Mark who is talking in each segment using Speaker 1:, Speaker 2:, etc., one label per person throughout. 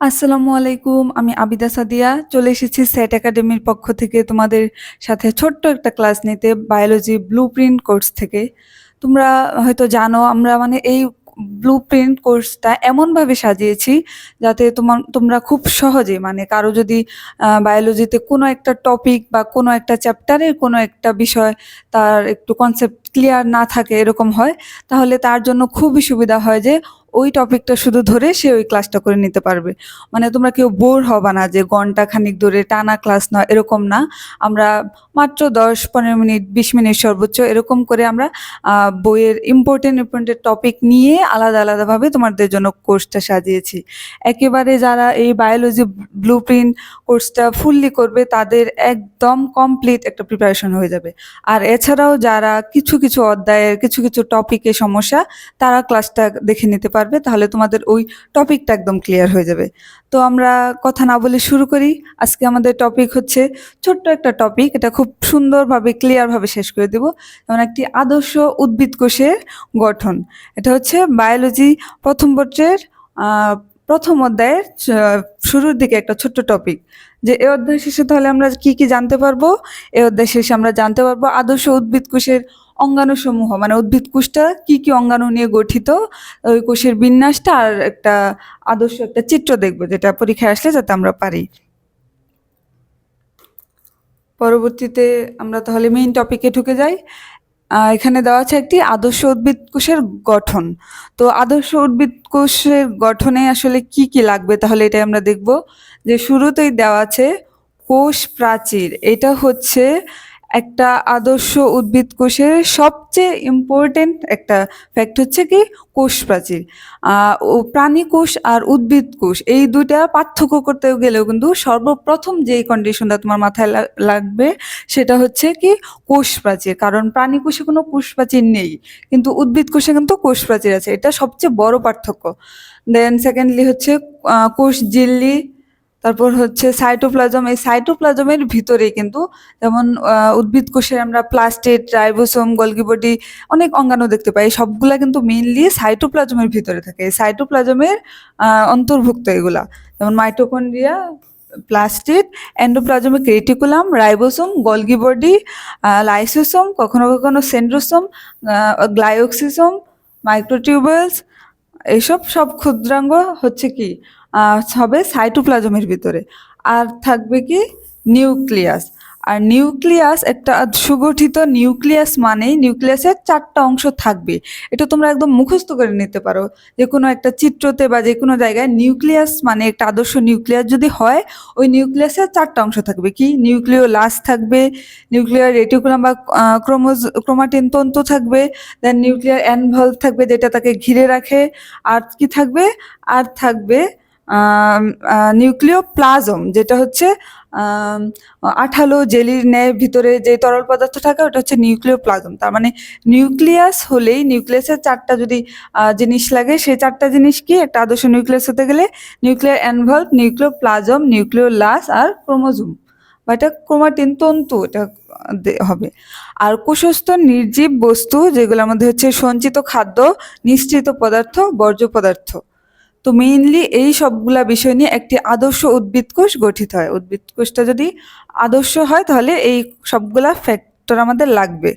Speaker 1: আসসালামু আলাইকুম, আমি আবিদা সাদিয়া। চলে এসেছি সেট একাডেমির পক্ষ থেকে তোমাদের সাথে ছোট্ট একটা ক্লাস নিতে, বায়োলজি ব্লু প্রিন্ট কোর্স থেকে। তোমরা হয়তো জানো, আমরা মানে এই ব্লু প্রিন্ট কোর্সটা এমনভাবে সাজিয়েছি যাতে তোমার তোমরা খুব সহজে মানে কারও যদি বায়োলজিতে কোনো একটা টপিক বা কোনো একটা চ্যাপ্টারের কোনো একটা বিষয় তার একটু কনসেপ্ট ক্লিয়ার না থাকে এরকম হয়, তাহলে তার জন্য খুবই সুবিধা হয় যে ওই টপিকটা শুধু ধরে সে ওই ক্লাসটা করে নিতে পারবে। মানে তোমরা কেউ বোর হবা না যে ঘণ্টা খানিক ধরে টানা ক্লাস নয়, এরকম না। আমরা মাত্র দশ, পনেরো মিনিট, বিশ মিনিট সর্বোচ্চ এরকম করে আমরা বইয়ের ইম্পর্টেন্ট ইম্পর্টেন্ট টপিক নিয়ে আলাদা আলাদাভাবে তোমাদের জন্য কোর্সটা সাজিয়েছি। একেবারে যারা এই বায়োলজি ব্লু প্রিন্ট কোর্সটা ফুললি করবে, তাদের একদম কমপ্লিট একটা প্রিপারেশন হয়ে যাবে। আর এছাড়াও যারা কিছু কিছু অধ্যায়ের, কিছু কিছু টপিকে সমস্যা, তারা ক্লাসটা দেখে নিতে পারবে, তাহলে তোমাদের ওই টপিকটা একদম ক্লিয়ার হয়ে যাবে। তো আমরা কথা না বলে শুরু করি। আজকে আমাদের টপিক হচ্ছে ছোট্ট একটা টপিক এটা খুব সুন্দরভাবে ক্লিয়ারভাবে শেষ করে দেব। যেমন একটি আদর্শ উদ্ভিদ কোষের গঠন। এটা হচ্ছে বায়োলজি প্রথম পত্রের প্রথম অধ্যায়ের শুরুর দিকে একটা ছোট্ট টপিক যে এ অধ্যায় শেষে তাহলে আমরা কি কি জানতে পারব? এ অধ্যায় শেষে আমরা জানতে পারব আদর্শ উদ্ভিদ কোষের অঙ্গাণু সমূহ মানে উদ্ভিদ কোষটা কি কি অঙ্গাণু নিয়ে গঠিত, ওই কোষের বিন্যাসটা আর একটা আদর্শ, একটা চিত্র দেখব যেটা পরীক্ষায় আসলে যাতে আমরা পারি। পরবর্তীতে আমরা তাহলে মেইন টপিকে ঢুকে যাই। এখানে দেওয়া আছে একটি আদর্শ উদ্ভিদ কোষের গঠন। তো আদর্শ উদ্ভিদ কোষের গঠনে আসলে কি কি লাগবে তাহলে এটাই আমরা দেখব। যে শুরুতেই দেওয়া আছে কোষ প্রাচীর, এটা হচ্ছে একটা আদর্শ উদ্ভিদ কোষের সবচেয়ে ইম্পর্টেন্ট একটা ফ্যাক্ট হচ্ছে কি, কোষ প্রাচীর। প্রাণী কোষ আর উদ্ভিদ কোষ, এই দুইটা পার্থক্য করতে গেলেও কিন্তু সর্বপ্রথম যেই কন্ডিশনটা তোমার মাথায় লাগবে সেটা হচ্ছে কি, কোষ প্রাচীর। কারণ প্রাণী কোষে কোনো কোষ প্রাচীর নেই, কিন্তু উদ্ভিদ কোষে কিন্তু কোষ প্রাচীর আছে, এটা সবচেয়ে বড় পার্থক্য। দেন সেকেন্ডলি হচ্ছে কোষ ঝিল্লি তারপর হচ্ছে সাইটোপ্লাজম এই সাইটোপ্লাজমের ভিতরেই কিন্তু যেমন উদ্ভিদ কোষের আমরা প্লাস্টিড রাইবোসোম গলগি বডি অনেক অঙ্গাণু দেখতে পাই। সবগুলা কিন্তু মেইনলি সাইটোপ্লাজমের ভিতরে থাকে। এই সাইটোপ্লাজমের অন্তর্ভুক্ত এগুলা। যেমন mitochondria plastid endoplasmic reticulum ribosome Golgi body lysosome কখনো কখনো সেন্ড্রোসোম গ্লাইওক্সিসোম মাইক্রোটিউবেলস এইসব সব ক্ষুদ্রাঙ্গ হচ্ছে কি? হবে সাইটোপ্লাজমের ভিতরে। আর থাকবে কি? নিউক্লিয়াস। আর নিউক্লিয়াস একটা সুগঠিত নিউক্লিয়াস মানেই নিউক্লিয়াসের চারটা অংশ থাকবে। এটা তোমরা একদম মুখস্থ করে নিতে পারো। যে কোনো একটা চিত্রতে বা যে কোনো জায়গায় নিউক্লিয়াস মানে একটা আদর্শ নিউক্লিয়াস যদি হয়, ওই নিউক্লিয়াসের চারটা অংশ থাকবে। কি? নিউক্লিয় লাস থাকবে, নিউক্লিয়ার রেটিকুলাম বা ক্রোমোজ, ক্রোমাটিন তন্তু থাকবে দেন নিউক্লিয়ার অ্যানভলভ থাকবে যেটা তাকে ঘিরে রাখে। আর কি থাকবে? আর থাকবে নিউক্লিয় প্লাজম যেটা হচ্ছে আঠালো জেলির ন্যায় ভিতরে যে তরল পদার্থ থাকে, ওটা হচ্ছে নিউক্লিয় প্লাজম তার মানে নিউক্লিয়াস হলেই নিউক্লিয়াসের চারটা যদি জিনিস লাগে, সেই চারটা জিনিস কি? একটা আদর্শ নিউক্লিয়াস হতে গেলে নিউক্লিয়ার অ্যানভলভ নিউক্লিয় প্লাজম নিউক্লিয় লাস আর ক্রোমোজোম। বা এটা ক্রোমাটিন তন্তু, এটা হবে। আর কোষস্থ নির্জীব বস্তু, যেগুলোর মধ্যে হচ্ছে সঞ্চিত খাদ্য নিশ্চিত পদার্থ, বর্জ্য পদার্থ। তো মেইনলি এই সবগুলা বিষয় নিয়ে একটি আদর্শ উদ্ভিদ কোষ গঠিত হয়। উদ্ভিদ কোষটা যদি আদর্শ হয়, তাহলে এই সবগুলা ফ্যাক্টর আমাদের লাগবে।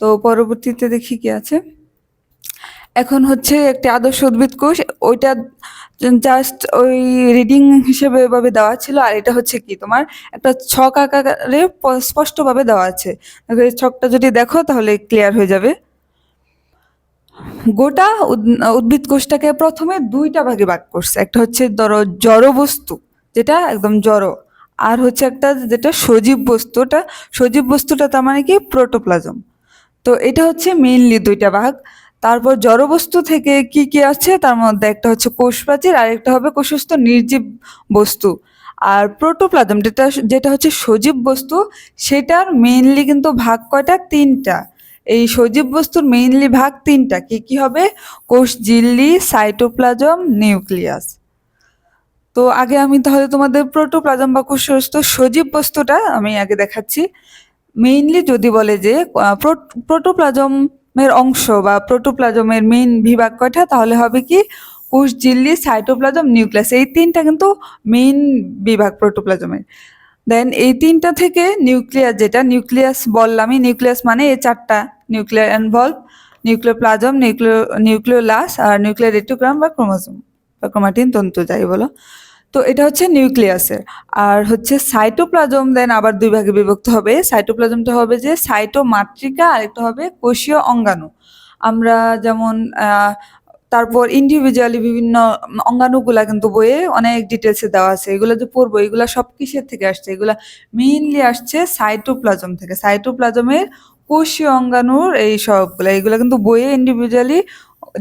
Speaker 1: তো পরবর্তীতে দেখি কি আছে। এখন হচ্ছে একটি আদর্শ উদ্ভিদ কোষ, ওইটা জাস্ট ওই রিডিং হিসেবে এভাবে দেওয়া ছিল, আর এটা হচ্ছে কি তোমার একটা ছক আকারে স্পষ্টভাবে দেওয়া আছে। ছকটা যদি দেখো, তাহলে ক্লিয়ার হয়ে যাবে। গোটা উদ- উদ্ভিদ কোষটাকে প্রথমে দুইটা ভাগে ভাগ করছে। একটা হচ্ছে ধরো জড় বস্তু, যেটা একদম জড়, আর হচ্ছে একটা যেটা সজীব বস্তুটা সজীব বস্তুটা তার মানে কি? প্রোটোপ্লাজম। তো এটা হচ্ছে মেইনলি দুইটা ভাগ। তারপর জড়বস্তু থেকে কি কি আছে তার মধ্যে একটা হচ্ছে কোষ প্রাচীর আর একটা হবে কোষস্থ নির্জীব বস্তু। আর প্রোটোপ্লাজম, যেটা যেটা হচ্ছে সজীব বস্তু, সেটার মেইনলি কিন্তু ভাগ কয়টা? তিনটা। এই সজীব বস্তুর মেইনলি ভাগ তিনটা, কি কি হবে? কোষ ঝিল্লি সাইটোপ্লাজম নিউক্লিয়াস তো আগে আমি তাহলে তোমাদের প্রোটোপ্লাজম বা কোষস্থ সজীব বস্তুটা আমি আগে দেখাচ্ছি। মেইনলি যদি বলে যে প্রোটোপ্লাজমের অংশ বা প্রোটোপ্লাজমের মেইন বিভাগ কয়টা, তাহলে হবে কি? কোষ ঝিল্লি সাইটোপ্লাজম নিউক্লিয়াস এই তিনটা কিন্তু মেইন বিভাগ প্রোটোপ্লাজমের দেন এই তিনটা থেকে নিউক্লিয়াস যেটা নিউক্লিয়াস বললামই নিউক্লিয়াস মানে এই চারটা nuclear involve nucleoplasm nucleo nucleolus আর নিউক্লিয়ার রেটিকুলাম বা ক্রোমোজোম বা ক্রোমাটিন তন্তু যাই বলো। তো এটা হচ্ছে নিউক্লিয়াসের আর হচ্ছে সাইটোপ্লাজম দেন আবার দুই ভাগে বিভক্ত হবে। সাইটোপ্লাজমটা হবে যে সাইটোমাতৃকা আর একটা হবে কোষীয় অঙ্গাণু। আমরা যেমন তারপর ইন্ডিভিজুয়ালি বিভিন্ন অঙ্গাণুগুলা কিন্তু বইয়ে অনেক ডিটেলসে দেওয়া আছে। এগুলো যে পড়ব, এগুলা সব কিসের থেকে আসছে? এগুলা মেইনলি আসছে সাইটোপ্লাজম থেকে। সাইটোপ্লাজমের কোষীয় অঙ্গাণুর এই সবগুলা, এগুলা কিন্তু বইয়ে ইন্ডিভিজুয়ালি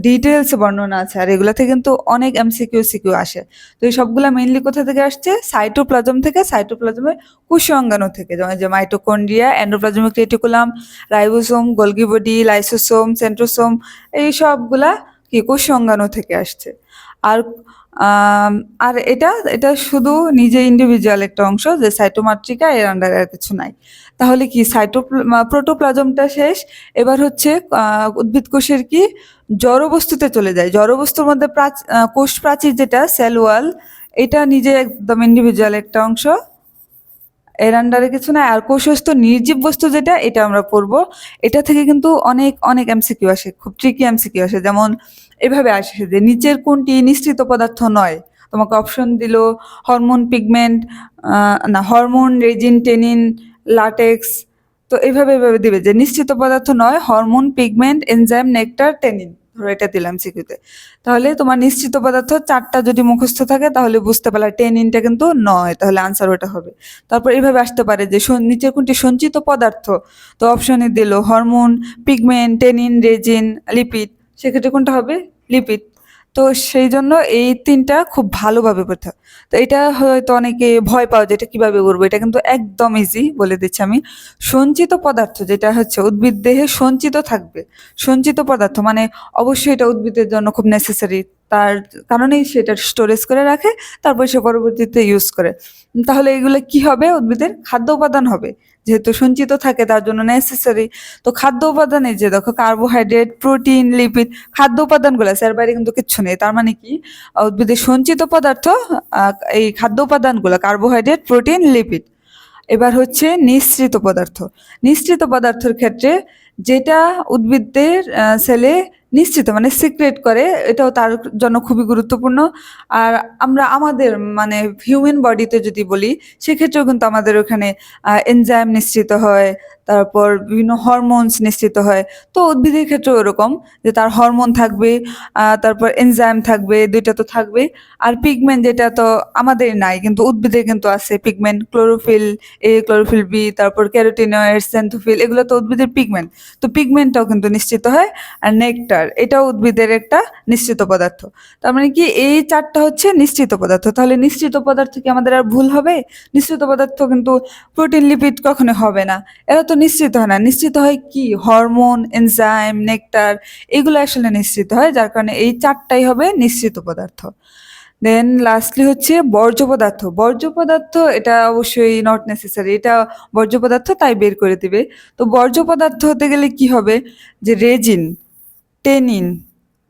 Speaker 1: ডিটেলস বর্ণনা আছে। আর এগুলা থেকে কিন্তু অনেক এমসিকিউ সিকিউ আসে। তো এই সবগুলা মেইনলি কোথা থেকে আসছে? সাইটোপ্লাজম থেকে। সাইটোপ্লাজমের কোষীয় অঙ্গাণু থেকে। যেমন যে mitochondria endoplasmic reticulum ribosome Golgi body lysosome centrosome এই সবগুলা কি অঙ্গাণু থেকে আসছে। আর আর এটা এটা শুধু নিজে ইন্ডিভিজুয়াল একটা অংশ যে সাইটোমাট্রিকা এর আন্ডারে আর কিছু নাই। তাহলে কি সাইটো প্রোটোপ্লাজমটা শেষ? এবার হচ্ছে উদ্ভিদ কোষের কি জড়বস্তুতে চলে যায়। জড়বস্তুর মধ্যে কোষ প্রাচীর যেটা সেল ওয়াল এটা নিজে একদম ইন্ডিভিজুয়াল একটা অংশ। এর আন্ডারে কিছু না, আর কোষস্থ নির্জীব বস্তু যেটা, এটা আমরা পড়ব। এটা থেকে কিন্তু অনেক অনেক এমসিকিউ আসে, খুব ট্রিকি এমসিকিউ আসে। যেমন এভাবে আসে যে নিচের কোনটি নিশ্চিত পদার্থ নয়। তোমাকে অপশন দিল হরমোন পিগমেন্ট না হরমোন রেজিন টেনিন লাটেক্স তো এইভাবে এভাবে দিবে যে নিশ্চিত পদার্থ নয় hormone pigment enzyme nectar tannin ধরো এটা দিলাম সিকিউতে তাহলে তোমার নিশ্চিত পদার্থ চারটা যদি মুখস্থ থাকে, তাহলে বুঝতে পারলে টেনিনটা কিন্তু নয়, তাহলে আনসার ওটা হবে। তারপর এইভাবে আসতে পারে যে নিচের কোনটি সঞ্চিত পদার্থ, তো অপশনে দিল hormone pigment tannin resin lipid সেক্ষেত্রে কোনটা হবে? লিপিড তো সেই জন্য এই তিনটা খুব ভালোভাবে করতে হয়। তো এটা হয়তো অনেকে ভয় পাওয়া যে এটা কীভাবে করব, এটা কিন্তু একদম ইজি বলে দিচ্ছি আমি। সঞ্চিত পদার্থ যেটা হচ্ছে উদ্ভিদ দেহে সঞ্চিত থাকবে। সঞ্চিত পদার্থ মানে অবশ্যই এটা উদ্ভিদের জন্য খুব নেসেসারি তার কারণেই সেটা স্টোরেজ করে রাখে, তারপর সে পরবর্তীতে ইউজ করে। তাহলে এগুলো কি হবে? উদ্ভিদের খাদ্য উপাদান হবে। যেহেতু সঞ্চিত থাকে, তার জন্য নেসেসারি তো খাদ্য উপাদানে যে দেখো কার্বোহাইড্রেট প্রোটিন লিপিড খাদ্য উপাদানগুলো আছে, এর বাইরে কিন্তু কিচ্ছু নেই। তার মানে কি? উদ্ভিদের সঞ্চিত পদার্থ এই খাদ্য উপাদানগুলো কার্বোহাইড্রেট প্রোটিন লিপিড এবার হচ্ছে নিঃসৃত পদার্থ। নিঃসৃত পদার্থের ক্ষেত্রে যেটা উদ্ভিদের সেলে নিশ্চিত মানে সিক্রেট করে, এটাও তার জন্য খুবই গুরুত্বপূর্ণ। আর আমরা আমাদের মানে হিউম্যান বডিতে যদি বলি, সেক্ষেত্রেও কিন্তু আমাদের ওখানে এনজাইম নিশ্চিত হয়, তারপর বিভিন্ন হরমোনস নিশ্চিত হয়। তো উদ্ভিদের ক্ষেত্রেও এরকম, যে তার হরমোন থাকবে তারপর এনজাইম থাকবে, দুইটা তো থাকবে আর পিগমেন্ট যেটা তো আমাদের নাই, কিন্তু উদ্ভিদের কিন্তু আছে pigment chlorophyll A chlorophyll B তারপর ক্যারোটিনয়েড সেন্থোফিল এগুলো তো উদ্ভিদের পিগমেন্ট তো পিগমেন্টটাও কিন্তু নিশ্চিত হয়, আর নেকটার এটাও উদ্ভিদের একটা নিশ্চিত পদার্থ। তার মানে কি এই চারটা হচ্ছে নিশ্চিত পদার্থ। তাহলে নিশ্চিত পদার্থ কি আমাদের আর ভুল হবে? নিশ্চিত পদার্থ কিন্তু প্রোটিন, লিপিড কখনো হবে না। এরা তো নিশ্চিত হয় না। নিশ্চিত হয় কি? হরমোন, এনজাইম, নেকটার এগুলো আসলে নিশ্চিত হয়, যার কারণে এই চারটাই হবে নিশ্চিত পদার্থ। দেন লাস্টলি হচ্ছে বর্জ্য পদার্থ। বর্জ্য পদার্থ এটা অবশ্যই নট নেসেসারি এটা বর্জ্য পদার্থ তাই বের করে দিবে। তো বর্জ্য পদার্থ হতে গেলে কি হবে? যে রেজিন টেনিন।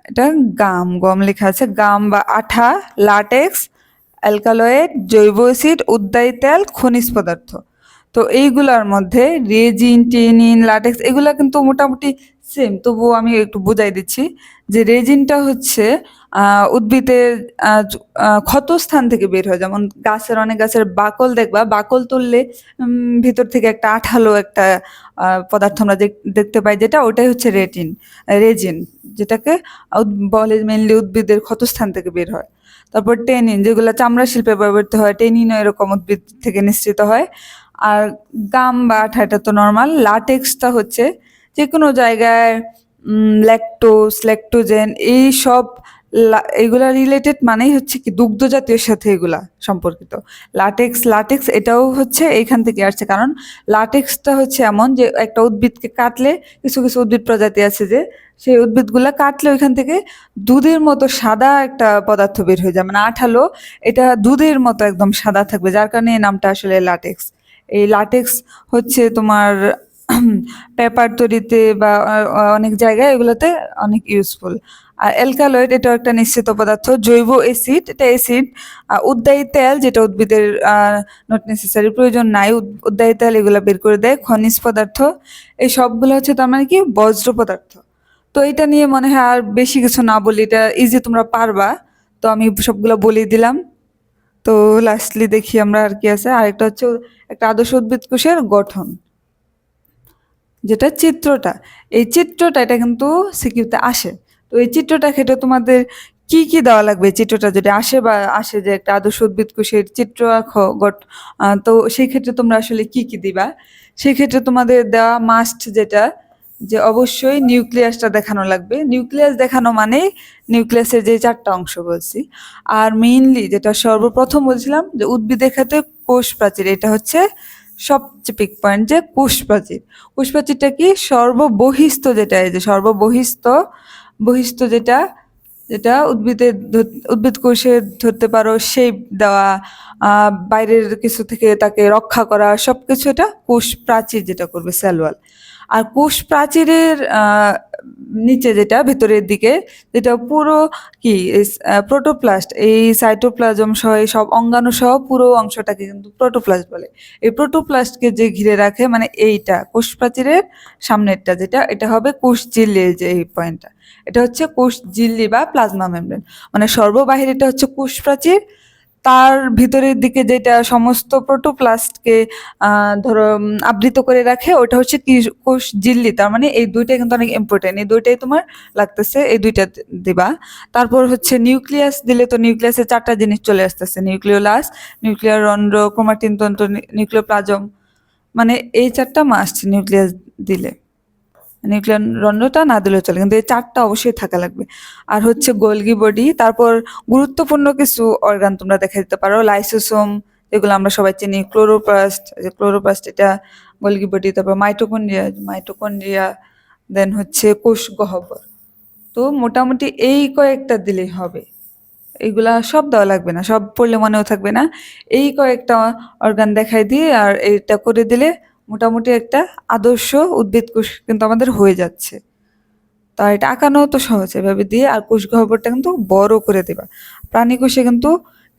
Speaker 1: এটা গাম, গম লেখা আছে। গাম বা আঠা লাটেক্স অ্যালকালয়েড জৈব অ্যাসিড উদ্যায়ী তেল, খনিজ পদার্থ। তো এইগুলার মধ্যে রেজিন, টেনিন লাটেক্স এগুলা কিন্তু মোটামুটি সেম তবুও আমি একটু বুঝাই দিচ্ছি। যে রেজিনটা হচ্ছে উদ্ভিদের ক্ষতস্থান থেকে বের হয়। যেমন গাছের অনেক গাছের বাকল দেখবা, বাকল তুললে ভিতর থেকে একটা আঠালো একটা পদার্থ আমরা দেখতে পাই যেটা, ওটাই হচ্ছে রেটিন, রেজিন, যেটাকে বলে মেনলি উদ্ভিদের ক্ষতস্থান থেকে বের হয়। তারপর টেনিন, যেগুলো চামড়া শিল্পে ব্যবহৃত হয়, টেনিনও এরকম উদ্ভিদ থেকে নিঃসৃত হয়। আর গাম বা আঠা, এটা তো নর্মাল লাটেক্সটা হচ্ছে যে কোনো জায়গায় ল্যাকটোস ল্যাকটোজেন এই সব এগুলা রিলেটেড মানেই হচ্ছে কি দুগ্ধ জাতীয় সাথে এগুলা সম্পর্কিত। লাটেক্স লাটেক্স এটাও হচ্ছে এইখান থেকে আসছে। কারণ লাটেক্সটা হচ্ছে এমন যে একটা উদ্ভিদকে কাটলে কিছু কিছু উদ্ভিদ প্রজাতি আছে যে, সেই উদ্ভিদগুলা কাটলে ওইখান থেকে দুধের মতো সাদা একটা পদার্থ বের হয়ে যায়। মানে আঠালো, এটা দুধের মতো একদম সাদা থাকবে, যার কারণে এই নামটা আসলে লাটেক্স এই লাটেক্স হচ্ছে তোমার পেপার তৈরিতে বা অনেক জায়গায় এগুলোতে অনেক ইউজফুল আর অ্যালকালয়েড এটাও একটা নিশ্চিত পদার্থ, জৈব অ্যাসিড এটা অ্যাসিড উদ্বায়ী তেল যেটা উদ্ভিদের নট নেসেসারি প্রয়োজন নাই, উদ- উদ্বায়ী তেল এগুলো বের করে দেয়, খনিজ পদার্থ, এই সবগুলো হচ্ছে তার মানে কি বজ্র পদার্থ। তো এটা নিয়ে মনে হয় আর বেশি কিছু না বলি এটা ইজি তোমরা পারবা। তো আমি সবগুলো বলে দিলাম। তো লাস্টলি দেখি আমরা আর কি আছে। আরেকটা হচ্ছে একটা আদর্শ উদ্ভিদ কোষের গঠন। যেটা চিত্রটা এই চিত্রটা এটা কিন্তু সিকিউতে আসে। তো এই চিত্রটা ক্ষেত্রে তোমাদের কি কি দেওয়া লাগবে? চিত্রটা যদি আসে বা আসে যে একটা আদর্শ উদ্ভিদ কোষের চিত্র আঁকো আহ, তো সেই ক্ষেত্রে তোমরা আসলে কি কি দিবা? সেই ক্ষেত্রে তোমাদের দেওয়া মাস্ট যেটা যে অবশ্যই নিউক্লিয়াসটা দেখানো লাগবে। নিউক্লিয়াস দেখানো মানে নিউক্লিয়াসের যে চারটা অংশ বলছি। আর মেইনলি যেটা সর্বপ্রথম বলছিলাম যে উদ্ভিদের ক্ষেত্রে কোষ প্রাচীর এটা হচ্ছে সবচেয়ে পিক পয়েন্ট যে কোষপ্রাচীর কুশপ্রাচীরটা কি? সর্ববহিস্থ যেটা, এই যে সর্ববহিস্থ, বহিস্থ যেটা যেটা উদ্ভিদের উদ্ভিদ কোষে ধরতে পারো সেই দেওয়া বাইরের কিছু থেকে তাকে রক্ষা করা সব কিছু এটা কোষ প্রাচীর যেটা করবে স্যালওয়াল আর কোষ প্রাচীরের নিচে যেটা, ভেতরের দিকে, যেটা পুরো কি প্রোটোপ্লাস্ট এই সাইটোপ্লাজম সহ, এই সব অঙ্গাণু সহ পুরো অংশটাকে কিন্তু প্রোটোপ্লাস্ট বলে। এই প্রোটোপ্লাস্টকে যে ঘিরে রাখে মানে এইটা কোষ প্রাচীরের সামনেরটা যেটা, এটা হবে কোষ ঝিল্লি যে এই পয়েন্টটা এটা হচ্ছে কোষ ঝিল্লি বা প্লাজমা মেমব্রেন মানে সর্ববাহির এটা হচ্ছে কোষ প্রাচীর তার ভিতরের দিকে যেটা সমস্ত প্রোটোপ্লাস্টকে ধরো আবৃত করে রাখে, ওটা হচ্ছে কোষ জিল্লি। তার মানে এই দুইটাই কিন্তু অনেক ইম্পর্টেন্ট এই দুইটাই তোমার লাগতেছে, এই দুইটা দিবা। তারপর হচ্ছে নিউক্লিয়াস দিলে তো নিউক্লিয়াসে চারটা জিনিস চলে আসতেছে, নিউক্লিওলাস নিউক্লিয়ার রন্ধ্র ক্রোমাটিন তন্ত্র নিউক্লিওপ্লাজম। মানে এই চারটা মাস্ট নিউক্লিয়াস দিলে। নিউক্লিয়ার রন্ধ্রটা না দিলেও চলে, কিন্তু এই চারটা অবশ্যই থাকা লাগবে। আর হচ্ছে গোলগি বডি, তারপর গুরুত্বপূর্ণ কিছু অর্গান তোমরা দেখা দিতে পারো লাইসোসোম এগুলো আমরা সবাই চিনি ক্লোরোপ্লাস্ট ক্লোরোপ্লাস্ট এটা গোলগি বডি, তারপর মাইটোকন্ড্রিয়া মাইটোকন্ড্রিয়া দেন হচ্ছে কোষ গহ্বর। তো মোটামুটি এই কয়েকটা দিলেই হবে। এইগুলা সব দেওয়া লাগবে না, সব পড়লে মনেও থাকবে না। এই কয়েকটা অর্গান দেখাই দিয়ে আর এইটা করে দিলে মোটামুটি একটা আদর্শ উদ্ভিদ কোষ কিন্তু আমাদের হয়ে যাচ্ছে। তা এটা আঁকানো তো সহজ, এভাবে দিয়ে আর কোষ গহ্বরটা কিন্তু বড় করে দেবা। প্রাণী কোষে কিন্তু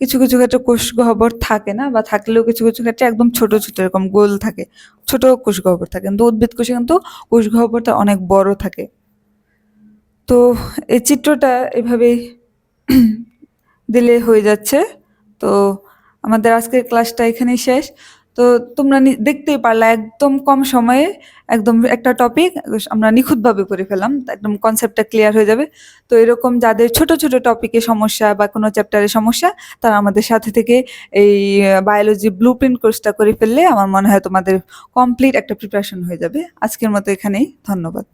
Speaker 1: কিছু কিছু ক্ষেত্রে কোষ গহ্বর থাকে না বা থাকলেও কিছু কিছু ক্ষেত্রে একদম ছোট ছোট এরকম গোল থাকে, ছোট কোষ গহ্বর থাকে। কিন্তু উদ্ভিদ কোষে কিন্তু কোষ গহ্বরটা অনেক বড় থাকে। তো এই চিত্রটা এভাবেই দিলে হয়ে যাচ্ছে। তো আমাদের আজকের ক্লাসটা এখানেই শেষ। তো তোমরা দেখতেই পারলা, একদম কম সময়ে একদম একটা টপিক আমরা নিখুঁতভাবে করে ফেলাম একদম কনসেপ্টটা ক্লিয়ার হয়ে যাবে। তো এরকম যাদের ছোট ছোট টপিকে সমস্যা বা কোনো চ্যাপ্টারে সমস্যা, তারা আমাদের সাথে থেকে এই বায়োলজি ব্লু প্রিন্ট কোর্সটা করে ফেললে আমার মনে হয় তোমাদের কমপ্লিট একটা প্রিপারেশন হয়ে যাবে। আজকের মতো এখানেই, ধন্যবাদ।